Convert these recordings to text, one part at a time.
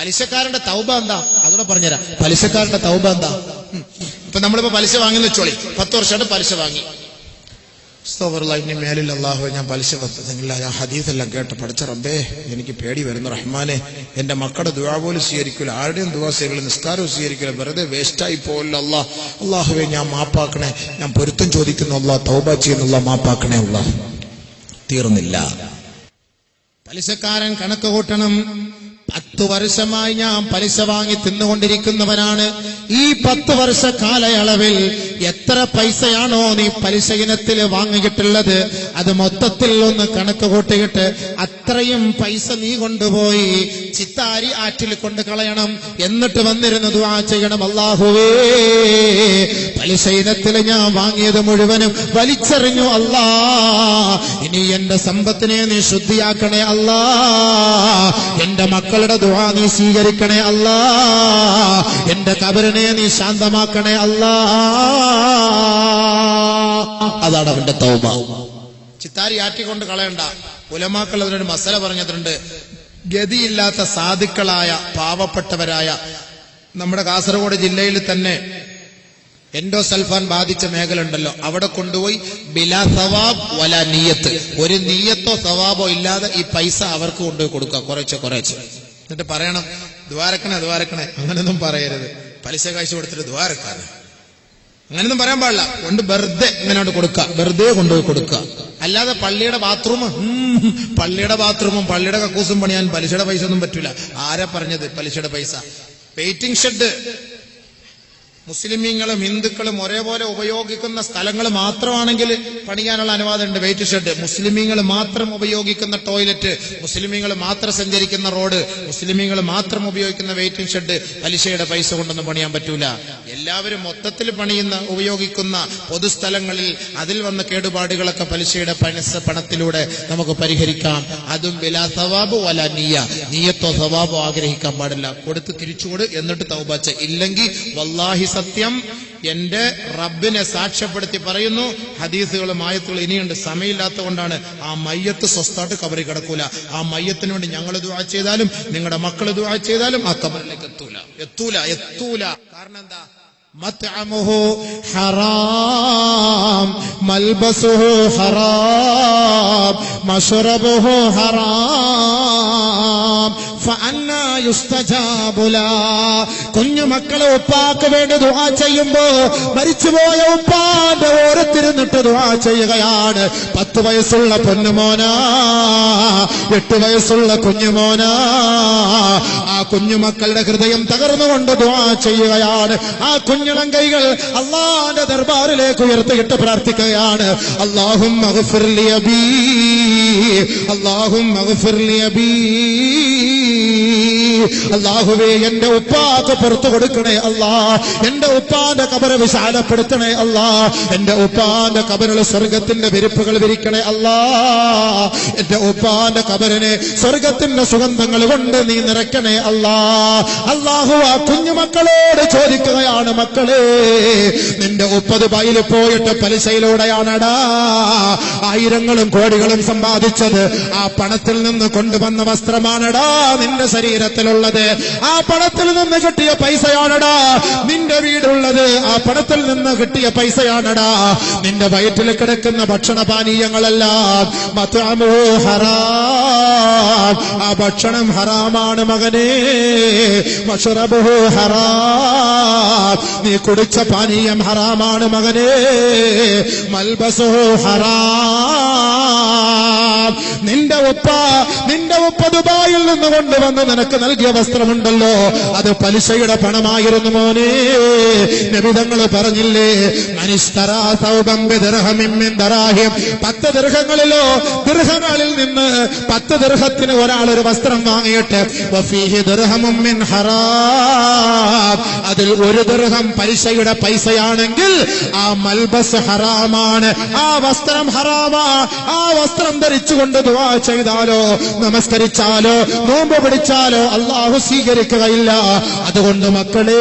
പലിശക്കാരന്റെ തൗബ എന്താ? അതുകൂടെ പറഞ്ഞുതരാം. പലിശക്കാരന്റെ തൗബ എന്താ. ഇപ്പൊ നമ്മളിപ്പോ പലിശ വാങ്ങി വെച്ചോളി. പത്ത് വർഷമായിട്ട് പലിശ വാങ്ങി. സ്തോഫറുള്ള മേലിൽ അള്ളാഹു ഞാൻ പലിശ പറ്റുന്നില്ല ഞാൻ ഹദീസെല്ലാം കേട്ട് പഠിച്ച റബ്ബേ എനിക്ക് പേടി വരുന്നു റഹ്മാനെ. എന്റെ മക്കളുടെ ദുവാ പോലും സ്വീകരിക്കില്ല ആരുടെയും ദുവാ സ്വീകരിക്കില്ല നിസ്കാരവും സ്വീകരിക്കില്ല വെറുതെ വേസ്റ്റായി പോകില്ല അല്ലാ അള്ളാഹുവെ ഞാൻ മാപ്പാക്കണേ. ഞാൻ പൊരുത്തം ചോദിക്കുന്നു അല്ലാ തൗബ ചെയ്യുന്നുള്ള മാപ്പാക്കണേ അല്ലാ തീർന്നില്ല. പലിശക്കാരൻ കണക്ക് കൂട്ടണം. പത്ത് വർഷമായി ഞാൻ പലിശ വാങ്ങി തിന്നുകൊണ്ടിരിക്കുന്നവനാണ്. ഈ പത്ത് വർഷ കാലയളവിൽ എത്ര പൈസയാണോ നീ പലിശ ഇനത്തിൽ വാങ്ങിയിട്ടുള്ളത്? അത് മൊത്തത്തിൽ ഒന്ന് കണക്ക് കൂട്ടിയിട്ട് അത്രയും പൈസ നീ കൊണ്ടുപോയി ചിത്താരി ആറ്റിൽ കൊണ്ട് കളയണം എന്നിട്ട് വന്നിരുന്ന് ദുആ ചെയ്യണം. അള്ളാഹുവേ പലിശ ഇനത്തിൽ ഞാൻ വാങ്ങിയത് മുഴുവനും വലിച്ചെറിഞ്ഞു. അല്ലാ ഇനി എന്റെ സമ്പത്തിനെ നീ ശുദ്ധിയാക്കണേ. അല്ലാ എന്റെ മക്കളുടെ ദുആ നീ സ്വീകരിക്കണേ അല്ലാ. എന്റെ കബരനെ നീ ശാന്തമാക്കണേ അല്ലാ. അതാണ് അവന്റെ തൗബ. ചിത്താരി ആറ്റിക്കൊണ്ട് കളയണ്ട. ഉലമാക്കൾ അതിനൊരു മസല പറഞ്ഞിട്ടുണ്ട്. ഗതിയില്ലാത്ത സാധുക്കളായ പാവപ്പെട്ടവരായ നമ്മുടെ കാസർഗോഡ് ജില്ലയിൽ തന്നെ എൻഡോസൾഫാൻ ബാധിച്ച മേഖല ഉണ്ടല്ലോ അവിടെ കൊണ്ടുപോയി ബിലാ സവാബ് വല നീയത്ത്. ഒരു നീയത്തോ സവാബോ ഇല്ലാതെ ഈ പൈസ അവർക്ക് കൊണ്ടുപോയി കൊടുക്കുക. കുറച്ച് കുറച്ച്. എന്നിട്ട് പറയണം ദ്വാരക്കണേ ദ്വാരക്കണേ. അങ്ങനെയൊന്നും പറയരുത്. പലിശ കാഴ്ച കൊടുത്തിട്ട് ദ്വാരക്കാണ് അങ്ങനെയൊന്നും പറയാൻ പാടില്ല. കൊണ്ട് വെറുതെ ഇങ്ങനെ കൊടുക്കുക. വെറുതെ കൊണ്ടുപോയി കൊടുക്കുക. അല്ലാതെ പള്ളിയുടെ ബാത്റൂം പള്ളിയുടെ ബാത്റൂമും പള്ളിയുടെ കക്കൂസും പണിയാൻ പലിശയുടെ പൈസ ഒന്നും പറ്റൂല. ആരാ പറഞ്ഞത് പലിശയുടെ പൈസ? വെയിറ്റിംഗ് ഷെഡ് മുസ്ലിമീങ്ങളും ഹിന്ദുക്കളും ഒരേപോലെ ഉപയോഗിക്കുന്ന സ്ഥലങ്ങൾ മാത്രമാണെങ്കിൽ പണിയാനുള്ള അനുവാദമുണ്ട്. വെയിറ്റ് ഷെഡ് മുസ്ലിമീങ്ങൾ മാത്രം ഉപയോഗിക്കുന്ന ടോയ്ലറ്റ് മുസ്ലിമീങ്ങൾ മാത്രം സഞ്ചരിക്കുന്ന റോഡ് മുസ്ലിമീങ്ങൾ മാത്രം ഉപയോഗിക്കുന്ന വെയിറ്റിംഗ് ഷെഡ് പലിശയുടെ പൈസ കൊണ്ടൊന്നും പണിയാൻ പറ്റൂല. എല്ലാവരും മൊത്തത്തിൽ പണിയുന്ന ഉപയോഗിക്കുന്ന പൊതുസ്ഥലങ്ങളിൽ അതിൽ വന്ന കേടുപാടുകളൊക്കെ പലിശയുടെ പൈസ പണത്തിലൂടെ നമുക്ക് പരിഹരിക്കാം. അതും വിലാ സവാബ് വല നീയ നീയത്തോ സവാബോ ആഗ്രഹിക്കാൻ പാടില്ല. കൊടുത്ത് തിരിച്ചുകൊട് എന്നിട്ട് തൗബാച്ച ഇല്ലെങ്കിൽ വല്ലാഹി സത്യം എന്റെ റബ്ബിനെ സാക്ഷ്യപ്പെടുത്തി പറയുന്നു ഹദീസുകളും ആയത്തുകളും ഇനിയുണ്ട് സമയമില്ലാത്തത് കൊണ്ടാണ് ആ മയ്യത്ത് സ്വസ്ഥായിട്ട് കബറി കിടക്കൂല ആ മയ്യത്തിന് വേണ്ടി ഞങ്ങൾ ദുആ ചെയ്താലും നിങ്ങളുടെ മക്കൾ ദുആ ചെയ്താലും ആ കബറിലേക്ക് എത്തൂല എത്തൂല എത്തൂല കാരണം എന്താ مطعمه حرام ملبسه حرام مشربه حرام فأنا يستجاب له കുഞ്ഞു മക്കളെ ഉപ്പാക്ക് വേണ്ടി ദുആ ചെയ്യുമ്പോ മരിച്ചുപോയ ഉപ്പാന്റെ ഓരത്തിരുന്നിട്ട് ദുആ ചെയ്യുകയാണ്. പത്ത് വയസ്സുള്ള പൊന്നുമോനാ എട്ട് വയസ്സുള്ള കുഞ്ഞുമോനാ ആ കുഞ്ഞുമക്കളുടെ ഹൃദയം തകർന്നുകൊണ്ട് ദുആ ചെയ്യുകയാണ്. ആ കുഞ്ഞിളം കൈകൾ അള്ളാന്റെ ദർബാറിലേക്ക് ഉയർത്തിയിട്ട് പ്രാർത്ഥിക്കുകയാണ്. അള്ളാഹും അള്ളാഹും അള്ളാഹുവേ എന്റെ ഉപ്പാക്ക് പുറത്തു കൊടുക്കണേ അല്ലാ. എന്റെ ഉപ്പാന്റെ കബറ് വിശാലപ്പെടുത്തണേ അല്ലാ. എന്റെ ഉപ്പാന്റെ കബറിൽ സ്വർഗത്തിന്റെ വിരിപ്പുകൾ വിരിക്കണേ അല്ലാ. എന്റെ ഉപ്പാന്റെ കബറിനെ സ്വർഗത്തിന്റെ സുഗന്ധങ്ങൾ കൊണ്ട് നീ നിറയ്ക്കണേ അല്ലാ. അള്ളാഹു ആ കുഞ്ഞുമക്കളോട് ചോദിക്കുകയാണ് മക്കളെ നിന്റെ മുപ്പത് ബൈൽ പോയിട്ട് പലിശയിലൂടെയാണടാ. ആയിരങ്ങളും കോടികളും സമ്പാദിച്ചത്. ആ പണത്തിൽ നിന്ന് കൊണ്ടുവന്ന വസ്ത്രമാണടാ നിന്റെ ശരീരത്തിലുള്ളത്. ആ പണത്തിൽ നിന്ന് കിട്ടിയ പൈസയാണടാ നിന്റെ വീടുള്ളത്. ആ പണത്തിൽ നിന്ന് കിട്ടിയ പൈസയാണടാ നിന്റെ വയറ്റിൽ കിടക്കുന്ന ഭക്ഷണപാനീയങ്ങളെല്ലാം പാനീയങ്ങളെല്ലാം. ഹറാം. ആ ഭക്ഷണം ഹറാമാണ് മകനെ. മഷറബുഹു ഹറാം. നീ കുടിച്ച പാനീയം ഹറാമാണ് മകനെ. മൽബസോ ഹറാം. നിന്റെ ഉപ്പ നിന്റെ ഉപ്പ ദുബായിൽ നിന്ന് കൊണ്ടുവന്ന് നിനക്ക് നൽകിയ വസ്ത്രമുണ്ടല്ലോ. അത് പലിശയുടെ പണമായിരുന്നു മോനെ. നബിതങ്ങൾ പറഞ്ഞില്ലേ മനിസ്തരാ സൗബം ബിദിർഹമിൻ ദറാഹിം. പത്ത് ദീർഘങ്ങളിലോ ദീർഘങ്ങളിൽ നിന്ന് പത്ത് ദീർഘത്തിന് ഒരാൾ ഒരു വസ്ത്രം വാങ്ങിയിട്ട് വഫീഹി ഹറാം. അതിൽ ഒരു ദീർഘം പലിശയുടെ പൈസയാണെങ്കിൽ ആ മൽബസ് ഹറാമാണ്. ആ വസ്ത്രം ഹറാമാ. ആ വസ്ത്രം ധരിച്ചുകൊണ്ട് ദുആ ചെയ്താലോ നമസ്കരിച്ചാലോ നോമ്പ് പിടിച്ചാലോ അള്ളാഹു സ്വീകരിക്കുകയില്ല. അതുകൊണ്ട് മക്കളെ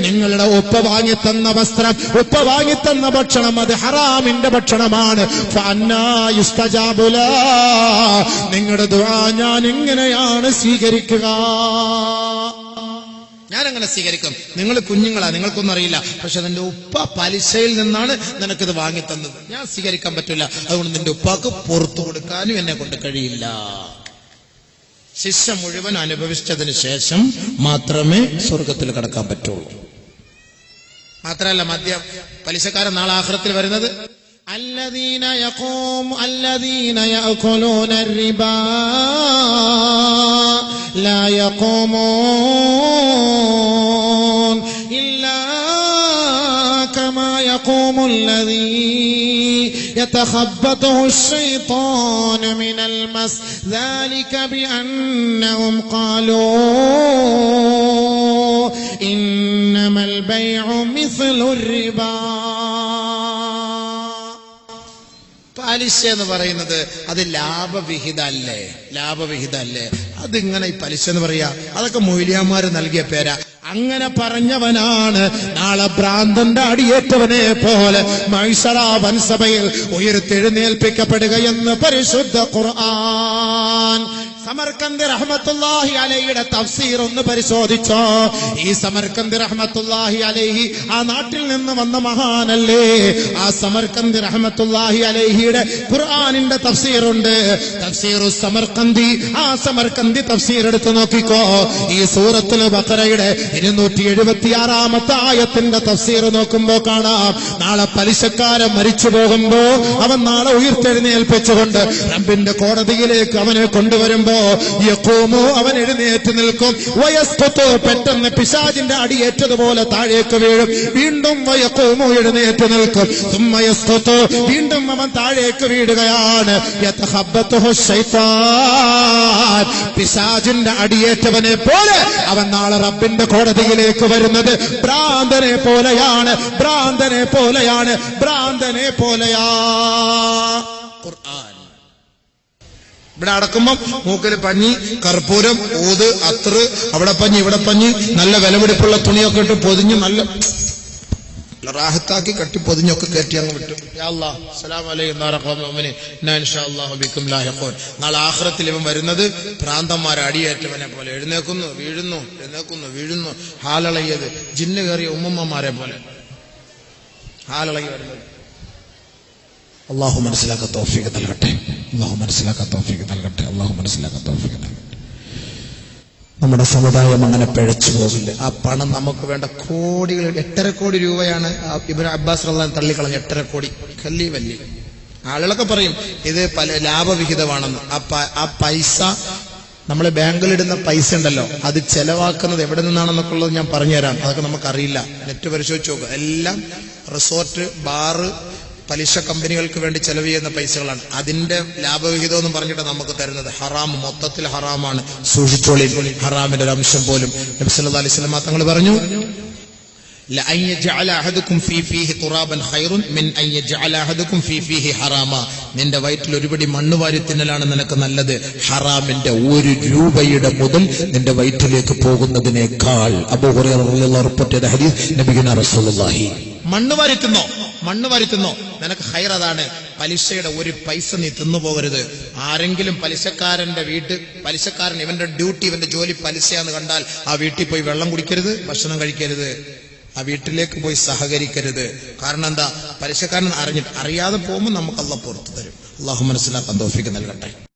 നിങ്ങളുടെ ഉപ്പ വാങ്ങിത്തന്ന വസ്ത്രം ഉപ്പ വാങ്ങിത്തന്ന ഭക്ഷണം അത് ഹറാമിന്റെ ഭക്ഷണമാണ്. നിങ്ങളുടെ ദുആ ഞാൻ എങ്ങനെയാണ് സ്വീകരിക്കുക. അങ്ങനെ സ്വീകരിക്കും നിങ്ങൾ കുഞ്ഞുങ്ങളാ നിങ്ങൾക്കൊന്നും അറിയില്ല പക്ഷെ നിന്റെ ഉപ്പ പലിശയിൽ നിന്നാണ് നിനക്കിത് വാങ്ങിത്തന്നത് ഞാൻ സ്വീകരിക്കാൻ പറ്റില്ല അതുകൊണ്ട് നിന്റെ ഉപ്പാക്ക് പുറത്തു കൊടുക്കാനും എന്നെ കൊണ്ട് കഴിയില്ല ശിക്ഷ മുഴുവൻ അനുഭവിച്ചതിന് ശേഷം മാത്രമേ സ്വർഗത്തിൽ കടക്കാൻ പറ്റുള്ളൂ മാത്രമല്ല മദ്യ പലിശക്കാരൻ നാളെ ആഹ്റത്തിൽ വരുന്നത് الذين يقوم الذين يأكلون الربا لا يقومون إلا كما يقوم الذي يتخبطه الشيطان من المس ذلك بأنهم قالوا إنما البيع مثل الربا പലിശ എന്ന് പറയുന്നത് അത് ലാഭവിഹിത അല്ലേ ലാഭവിഹിത അല്ലേ അതിങ്ങനെ ഈ പലിശ എന്ന് പറയാ. അതൊക്കെ മൊയ്ലിയാമാര് നൽകിയ പേരാ. അങ്ങനെ പറഞ്ഞവനാണ് നാളെ ഭ്രാന്തന്റെ അടിയേറ്റവനെ പോലെ മൈസറ വൻസഭയിൽ ഉയർത്തെഴുന്നേൽപ്പിക്കപ്പെടുകയെന്ന് പരിശുദ്ധ ഖുർആൻ സമർക്കന്ത് റഹ്മത്തുല്ലാഹി അലൈയുടെ തഫ്സീർ ഒന്ന് പരിശോധിച്ചോ? ഈ സമർക്കന്ത് റഹ്മത്തുല്ലാഹി അലൈഹി ആ നാട്ടിൽ നിന്ന് വന്ന മഹാനല്ലേ? ആ സമർക്കന്ത് റഹ്മത്തുല്ലാഹി അലൈഹിയുടെ ഖുർആനിന്റെ തഫ്സീർ ഉണ്ട് തഫ്സീറു സമർക്കന്തി ആ സമർക്കന്തി തഫ്സീർ എടുത്ത് നോക്കിക്കോ. ഈ സൂറത്തുൽ ബഖറയുടെ ഇരുന്നൂറ്റി എഴുപത്തിയാറാമത്തെ ആയത്തിന്റെ തഫ്സീർ നോക്കുമ്പോ കാണാം. നാളെ പലിശക്കാരൻ മരിച്ചു പോകുമ്പോ അവൻ നാളെ ഉയർത്തെഴുന്നേൽപ്പിച്ചുകൊണ്ട് റബ്ബിന്റെ കോടതിയിലേക്ക് അവനെ കൊണ്ടുവരുമ്പോ യഖൂമു അവൻ എഴുന്നേറ്റ് നിൽക്കും. വയസ്കൊത്ത് പെട്ടെന്ന് പിശാജിന്റെ അടിയേറ്റതുപോലെ താഴേക്ക് വീഴും. വീണ്ടും വയക്കോമു എഴുന്നേറ്റ് നിൽക്കും. സുമ്മയസ്കൊത്ത് വീണ്ടും അവൻ താഴേക്ക് ശൈത്താൻ. പിശാജിന്റെ അടിയേറ്റവനെ പോലെ അവൻ നാളെ റബ്ബിന്റെ കോടതിയിലേക്ക് വരുന്നത് ഭ്രാന്തനെ പോലെയാണ്. ഭ്രാന്തനെ പോലെയാണ്. ഭ്രാന്തനെ പോലെയാ. ഖുർആൻ. ഇവിടെ അടക്കുമ്പം മൂക്കിൽ പഞ്ഞി കർപ്പൂരം ഊത് അത്ര അവിടെ പഞ്ഞി ഇവിടെ പഞ്ഞി നല്ല വിലപിടിപ്പുള്ള തുണിയൊക്കെ ഇട്ട് പൊതിഞ്ഞ് നല്ല റാഹത്താക്കി കട്ടി പൊതിഞ്ഞൊക്കെ കയറ്റി അങ്ങ് വിട്ടു. നാളെ ആഹ്റത്തിൽ ഇവൻ വരുന്നത് പ്രാന്തന്മാർ അടിയേറ്റവനെ പോലെ എഴുന്നേക്കുന്നു വീഴുന്നു എഴുന്നേക്കുന്നു വീഴുന്നു. ഹാലളയത് ജിന്ന് കയറിയ ഉമ്മമ്മമാരെ പോലെ. ഹാലളകി വരുന്നത്. അള്ളാഹു മനസ്സിലാക്ക തോഫിക്ക് നൽകട്ടെ. അള്ളാഹു മനസ്സിലാക്ക തോഫിക്ക് നൽകട്ടെ. അള്ളാഹു മനസ്സിലാക്ക തോഫിക്ക് നൽകട്ടെ. നമ്മുടെ സമുദായം അങ്ങനെ പിഴച്ചു പോകില്ല. ആ പണം നമുക്ക് വേണ്ട കോടികൾ എട്ടര കോടി രൂപയാണ് ഇബ്രാഹിം അബ്ബാസ് റഹ്ലാൻ തള്ളിക്കളഞ്ഞ എട്ടര കോടി. കല്ലി വല്ലി. ആളുകളൊക്കെ പറയും ഇത് പല ലാഭവിഹിതമാണെന്ന്. ആ ആ പൈസ നമ്മൾ ബാങ്കിലിടുന്ന പൈസ ഉണ്ടല്ലോ അത് ചെലവാക്കുന്നത് എവിടെ നിന്നാണെന്നൊക്കെ ഉള്ളത് ഞാൻ പറഞ്ഞുതരാം. അതൊക്കെ നമുക്കറിയില്ല. നെറ്റ് പരിശോധിച്ച് നോക്കുക എല്ലാം റിസോർട്ട് ബാറ് പലിശ കമ്പനികൾക്ക് വേണ്ടി ചെലവ് ചെയ്യുന്ന പൈസകളാണ്. അതിന്റെ ലാഭവിഹിതം എന്ന് പറഞ്ഞിട്ട് നമുക്ക് തരുന്നത്. ഹറാം മൊത്തത്തിൽ ഹറാമാണ്. സൂക്ഷിച്ചോളി. ഹറാമിന്റെ ഒരു അംശം പോലും. നബ്സല്ലാ അലൈഹി തങ്ങൾ പറഞ്ഞു നിന്റെ വയറ്റിൽ ഒരുപടി മണ്ണ് വാരി തിന്നലാണ് നിനക്ക് നല്ലത്. ഹറാമിന്റെ ഒരു രൂപയുടെ മുതൽ നിന്റെ വയറ്റിലേക്ക് പോകുന്നതിനേക്കാൾ അബോ ഹദീസ് റസൂലുള്ളാഹി. മണ്ണ് വാരി തിന്നോ? മണ്ണ് വാരി തിന്നോ നിനക്ക് ഹൈർ അതാണ് പലിശയുടെ ഒരു പൈസ നീ തിന്നു പോകരുത്. ആരെങ്കിലും പലിശക്കാരന്റെ വീട്ട് പലിശക്കാരൻ ഇവന്റെ ഡ്യൂട്ടി ഇവന്റെ ജോലി പലിശയാന്ന് കണ്ടാൽ ആ വീട്ടിൽ പോയി വെള്ളം കുടിക്കരുത് ഭക്ഷണം കഴിക്കരുത്. ആ വീട്ടിലേക്ക് പോയി സഹകരിക്കരുത്. കാരണം എന്താ? പലിശക്കാരൻ അറിഞ്ഞിട്ട് അറിയാതെ പോകുമ്പോൾ നമുക്ക് അള്ള പുറത്തു തരും. അള്ളാഹു മനസ്സിലാക്കാൻ തോഫിക്ക് നൽകട്ടെ.